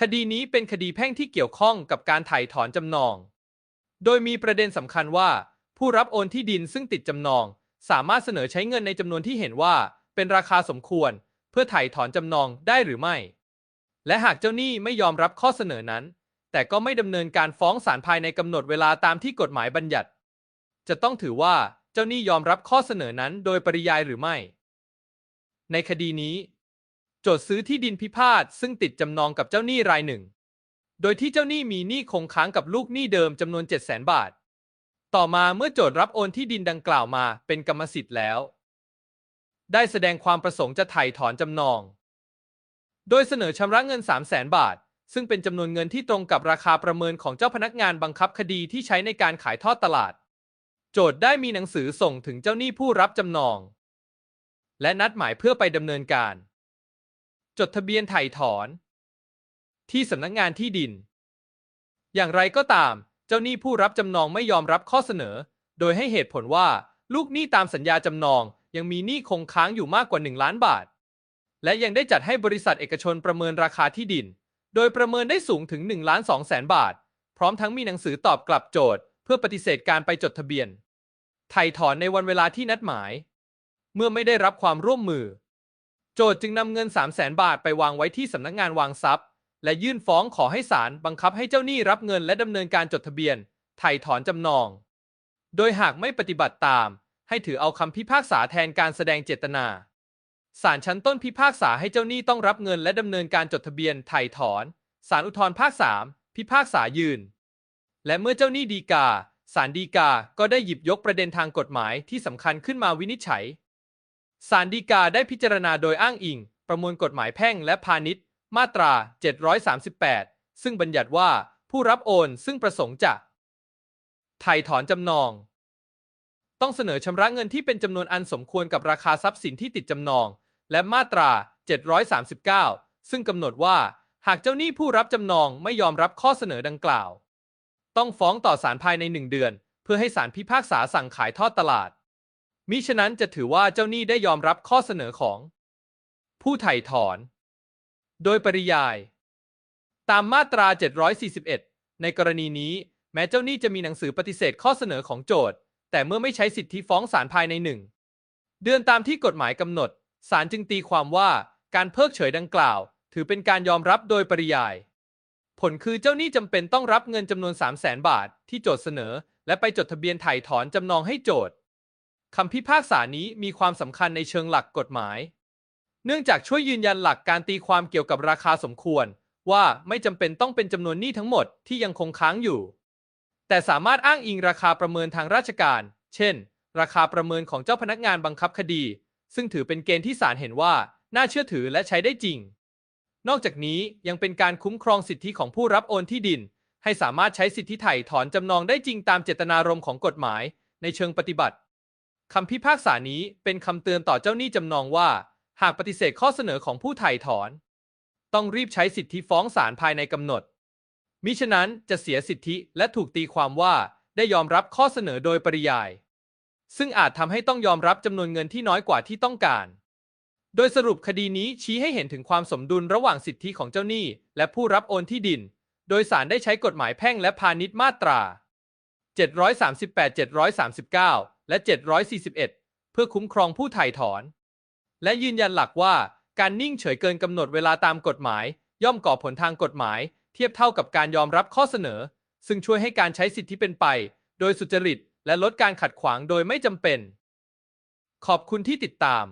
คดีนี้เป็นคดีแพ่งที่เกี่ยวข้องกับการถ่ายถอนจำนอง โดยมีประเด็นสำคัญว่า ผู้รับโอนที่ดินซึ่งติดจำนอง สามารถเสนอใช้เงินในจำนวนที่เห็นว่า เป็นราคาสมควร เพื่อถ่ายถอนจำนองได้หรือไม่ และหากเจ้าหนี้ไม่ยอมรับข้อเสนอนั้น แต่ก็ไม่ดำเนินการฟ้องศาลภายในกำหนดเวลาตามที่กฎหมายบัญญัติ จะต้องถือว่าเจ้าหนี้ยอมรับข้อเสนอนั้นโดยปริยายหรือไม่ ในคดีนี้ โจทย์ซื้อที่ดินพิพาทซึ่งติดจำนองกับเจ้าหนี้รายหนึ่ง โดยที่เจ้าหนี้มีหนี้คงค้างกับลูกหนี้เดิมจำนวน 7 0 0 0 0 0 บาท ต่อมาเมื่อโจทย์รับโอนที่ดินดังกล่าวมาเป็นกรรมสิทธิ์แล้ว ได้แสดงความประสงค์จะไถ่ถอนจำนอง โดยเสนอชำระเงิน 3 0 0 0 0 0 บาท ซึ่งเป็นจำนวนเงินที่ตรงกับราคาประเมินของเจ้าพนักงานบังคับคดีที่ใช้ในการขายทอดตลาด โจทย์ได้มีหนังสือส่งถึงเจ้าหนี้ผู้รับจำนอง และนัดหมายเพื่อไปดำเนินการ จดทะเบียนไถ่ถอน ที่สำนักงานที่ดิน อย่างไรก็ตาม เจ้าหนี้ผู้รับจำนองไม่ยอมรับข้อเสนอ โดยให้เหตุผลว่าลูกหนี้ตามสัญญาจำนองยังมีหนี้คงค้างอยู่มากกว่า 1 ล้านบาท และยังได้จัดให้บริษัทเอกชนประเมินราคาที่ดิน โดยประเมินได้สูงถึง1ล้าน2แสนบาท พร้อมทั้งมีหนังสือตอบกลับโจทย์ เพื่อปฏิเสธการไปจดทะเบียนไถ่ถอนในวันเวลาที่นัดหมาย เมื่อไม่ได้รับความร่วมมือ โจทย์จึงนำเงิน 3 0 0แสนบาทไปวางไว้ที่สำนักงานวางทรัพย์ และยื่นฟ้องขอให้ศาลบังคับให้เจ้าหนี้รับเงินและดำเนินการจดทะเบียน ไถ่ถอนจำนอง โดยหากไม่ปฏิบัติตาม ให้ถือเอาคำพิพากษาแทนการแสดงเจตนาศาลชั้นต้นพิพากษาให้เจ้าหนี้ต้องรับเงินและดำเนินการจดทะเบียนไถ่ถอนศาลอุทธรภาค3พิพากษายืน และเมื่อเจ้าหนี้ดีกาศาลฎีกาก็ได้หยิบยกประเด็นทางกฎหมายที่สำคัญขึ้นมาวินิจฉัย ศาลฎีกาได้พิจารณาโดยอ้างอิง ประมวลกฎหมายแพ่งและพาณิชย์ มาตรา 738 ซึ่งบัญญัติว่าผู้รับโอนซึ่งประสงค์จะไถ่ถอนจำนอง ต้องเสนอชำระเงินที่เป็นจำนวนอันสมควรกับราคาทรัพย์สินที่ติดจำนอง และมาตรา 739 ซึ่งกำหนดว่าหากเจ้าหนี้ผู้รับจำนองไม่ยอมรับข้อเสนอดังกล่าว ต้องฟ้องต่อศาลภายในหนึ่งเดือน เพื่อให้ศาลพิพากษาสั่งขายทอดตลาด มิฉะนั้นจะถือว่าเจ้าหนี้ได้ยอมรับข้อเสนอของ ผู้ไถ่ถอน โดยปริยาย ตามมาตรา 741 ในกรณีนี้ แม้เจ้าหนี้จะมีหนังสือปฏิเสธข้อเสนอของโจทก์แต่เมื่อไม่ใช้สิทธิฟ้องศาลภายในหนึ่งเดือนตามที่กฎหมายกำหนดศาลจึงตีความว่าการเพิกเฉยดังกล่าว ถือเป็นการยอมรับโดยปริยาย ผลคือเจ้าหนี้จำเป็นต้องรับเงินจำนวน 3 0 0แสนบาทที่โจทก์เสนอ และไปจดทะเบียนไถ่ถอนจำนองให้โจทก์ คำพิพากษานี้มีความสำคัญในเชิงหลักกฎหมาย เนื่องจากช่วยยืนยันหลักการตีความเกี่ยวกับราคาสมควร ว่าไม่จำเป็นต้องเป็นจำนวนหนี้ทั้งหมดที่ยังคงค้างอยู่ แต่สามารถอ้างอิงราคาประเมินทางราชการ เช่น ราคาประเมินของเจ้าพนักงานบังคับคดี ซึ่งถือเป็นเกณฑ์ที่ศาลเห็นว่าน่าเชื่อถือและใช้ได้จริง นอกจากนี้ยังเป็นการคุ้มครองสิทธิของผู้รับโอนที่ดิน ให้สามารถใช้สิทธิไถ่ถอนจำนองได้จริงตามเจตนารมณ์ของกฎหมาย ในเชิงปฏิบัติ คำพิพากษานี้เป็นคำเตือนต่อเจ้าหนี้จำนองว่า หากปฏิเสธข้อเสนอของผู้ไถ่ถอน ต้องรีบใช้สิทธิฟ้องศาลภายในกำหนด มิฉะนั้นจะเสียสิทธิและถูกตีความว่าได้ยอมรับข้อเสนอโดยปริยาย ซึ่งอาจทำให้ต้องยอมรับจำนวนเงินที่น้อยกว่าที่ต้องการ โดยสรุปคดีนี้ชี้ให้เห็นถึงความสมดุลระหว่างสิทธิของเจ้าหนี้ และผู้รับโอนที่ดิน โดยศาลได้ใช้กฎหมายแพ่งและพาณิชย์มาตรา 738 739 และ 741 เพื่อคุ้มครองผู้ถ่ายถอน และยืนยันหลักว่าการนิ่งเฉยเกินกำหนดเวลาตามกฎหมาย ย่อมก่อผลทางกฎหมาย เทียบเท่ากับการยอมรับข้อเสนอ ซึ่งช่วยให้การใช้สิทธิเป็นไป โดยสุจริต และลดการขัดขวางโดยไม่จำเป็น ขอบคุณที่ติดตาม